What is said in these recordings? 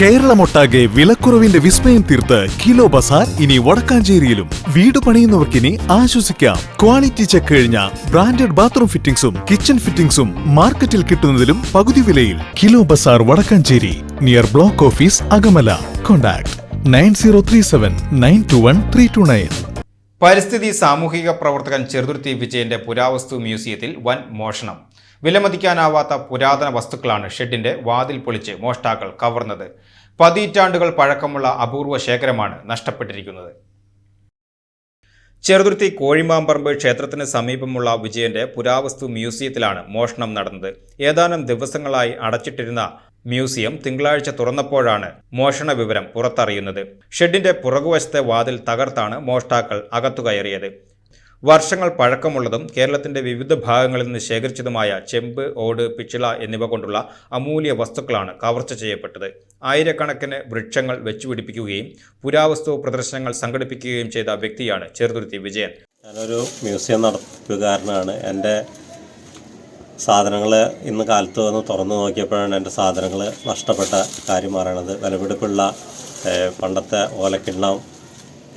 കേരളമൊട്ടാകെ വിലക്കുറവിന്റെ വിസ്മയം തീർത്ത് കിലോ ബസാർ ഇനി വടക്കാഞ്ചേരിയിലും. വീട് പണിയുന്നവർക്കിനി ആശ്വസിക്കാം. ക്വാളിറ്റി ചെക്ക് കഴിഞ്ഞ ബ്രാൻഡഡ് ബാത്റൂം ഫിറ്റിംഗ്സും കിച്ചൺ ഫിറ്റിംഗ്സും മാർക്കറ്റിൽ കിട്ടുന്നതിലും പകുതി വിലയിൽ. Kilo bazaar Vadakkanchery near block office Akamala. Contact nine zero three seven nine two one three two nine. പരിസ്ഥിതി സാമൂഹിക പ്രവർത്തകൻ ചെറുതുരുത്തി വിജയന്റെ പുരാവസ്തു മ്യൂസിയത്തിൽ വൻ മോഷണം. വിലമതിക്കാനാവാത്ത പുരാതന വസ്തുക്കളാണ് ഷെഡിന്റെ വാതിൽ പൊളിച്ച് മോഷ്ടാക്കൾ കവർന്നത്. പതിറ്റാണ്ടുകൾ പഴക്കമുള്ള അപൂർവ ശേഖരമാണ് നഷ്ടപ്പെട്ടിരിക്കുന്നത്. ചെറുതുരുത്തി കോഴിമാമ്പറമ്പ് ക്ഷേത്രത്തിന് സമീപമുള്ള വിജയന്റെ പുരാവസ്തു മ്യൂസിയത്തിലാണ് മോഷണം നടന്നത്. ഏതാനും ദിവസങ്ങളായി അടച്ചിട്ടിരുന്ന മ്യൂസിയം തിങ്കളാഴ്ച തുറന്നപ്പോഴാണ് മോഷണ വിവരം പുറത്തറിയുന്നത്. ഷെഡിന്റെ പുറകുവശത്തെ വാതിൽ തകർത്താണ് മോഷ്ടാക്കൾ അകത്തു കയറിയത് വർഷങ്ങൾ പഴക്കമുള്ളതും കേരളത്തിന്റെ വിവിധ ഭാഗങ്ങളിൽ നിന്ന് ശേഖരിച്ചതുമായ ചെമ്പ് ഓട് പിച്ചിള എന്നിവ കൊണ്ടുള്ള അമൂല്യ വസ്തുക്കളാണ് കവർച്ച ചെയ്യപ്പെട്ടത്. ആയിരക്കണക്കിന് വൃക്ഷങ്ങൾ വെച്ചുപിടിപ്പിക്കുകയും പുരാവസ്തു പ്രദർശനങ്ങൾ സംഘടിപ്പിക്കുകയും ചെയ്ത വ്യക്തിയാണ് ചെറുതുരുത്തി വിജയൻ. ഞാനൊരു മ്യൂസിയം നടത്തുകാരനാണ്. എന്റെ സാധനങ്ങൾ ഇന്ന് കാലത്ത് വന്ന് തുറന്നു നോക്കിയപ്പോഴാണ് എന്റെ സാധനങ്ങൾ നഷ്ടപ്പെട്ട കാര്യം പറയണത് വിലപിടിപ്പുള്ള പണ്ടത്തെ ഓലക്കിണ്ണം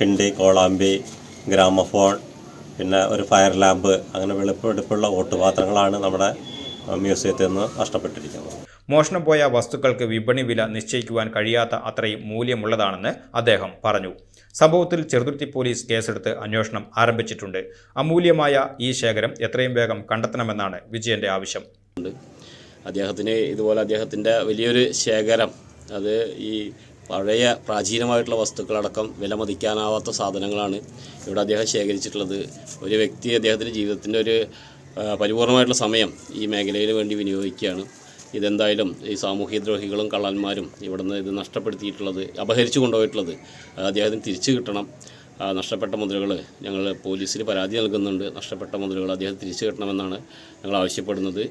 കിണ്ടി കോളാമ്പി ഗ്രാമഫോൺ പിന്നെ ഒരു ഫയർ ലാമ്പ് അങ്ങനെ വെളുപ്പെടുപ്പുള്ള ഓട്ടുപാത്രങ്ങളാണ് നമ്മുടെ മ്യൂസിയത്തിൽ നിന്ന് നഷ്ടപ്പെട്ടിരിക്കുന്നത്. മോഷണം പോയ വസ്തുക്കൾക്ക് വിപണി വില നിശ്ചയിക്കുവാൻ കഴിയാത്ത അത്രയും മൂല്യമുള്ളതാണെന്ന് അദ്ദേഹം പറഞ്ഞു. സംഭവത്തിൽ ചെറുതുരുത്തി പോലീസ് കേസെടുത്ത് അന്വേഷണം ആരംഭിച്ചിട്ടുണ്ട്. അമൂല്യമായ ഈ ശേഖരം എത്രയും വേഗം കണ്ടെത്തണമെന്നാണ് വിജയന്റെ ആവശ്യം. അദ്ദേഹത്തിന് ഇതുപോലെ അദ്ദേഹത്തിന്റെ വലിയൊരു ശേഖരം അത് ഈ പഴയ പ്രാചീനമായിട്ടുള്ള വസ്തുക്കളടക്കം വിലമതിക്കാനാവാത്ത സാധനങ്ങളാണ് ഇവിടെ അദ്ദേഹം ശേഖരിച്ചിട്ടുള്ളത്. ഒരു വ്യക്തി അദ്ദേഹത്തിന്റെ ജീവിതത്തിന്റെ ഒരു പരിപൂർണമായിട്ടുള്ള സമയം ഈ മേഖലയിൽ വേണ്ടി വിനിയോഗിക്കുകയാണ്. ഇതെന്തായാലും ഈ സാമൂഹ്യദ്രോഹികളും കള്ളന്മാരും ഇവിടുന്ന് ഇത് നഷ്ടപ്പെടുത്തിയിട്ടുള്ളത് അപഹരിച്ചു കൊണ്ടുപോയിട്ടുള്ളത് അദ്ദേഹത്തിന് തിരിച്ചു കിട്ടണം. നഷ്ടപ്പെട്ട മുതലുകൾ ഞങ്ങൾ പോലീസിന് പരാതി നൽകുന്നുണ്ട്. നഷ്ടപ്പെട്ട മുതലുകൾ അദ്ദേഹം തിരിച്ചു കിട്ടണമെന്നാണ് ഞങ്ങൾ ആവശ്യപ്പെടുന്നത്.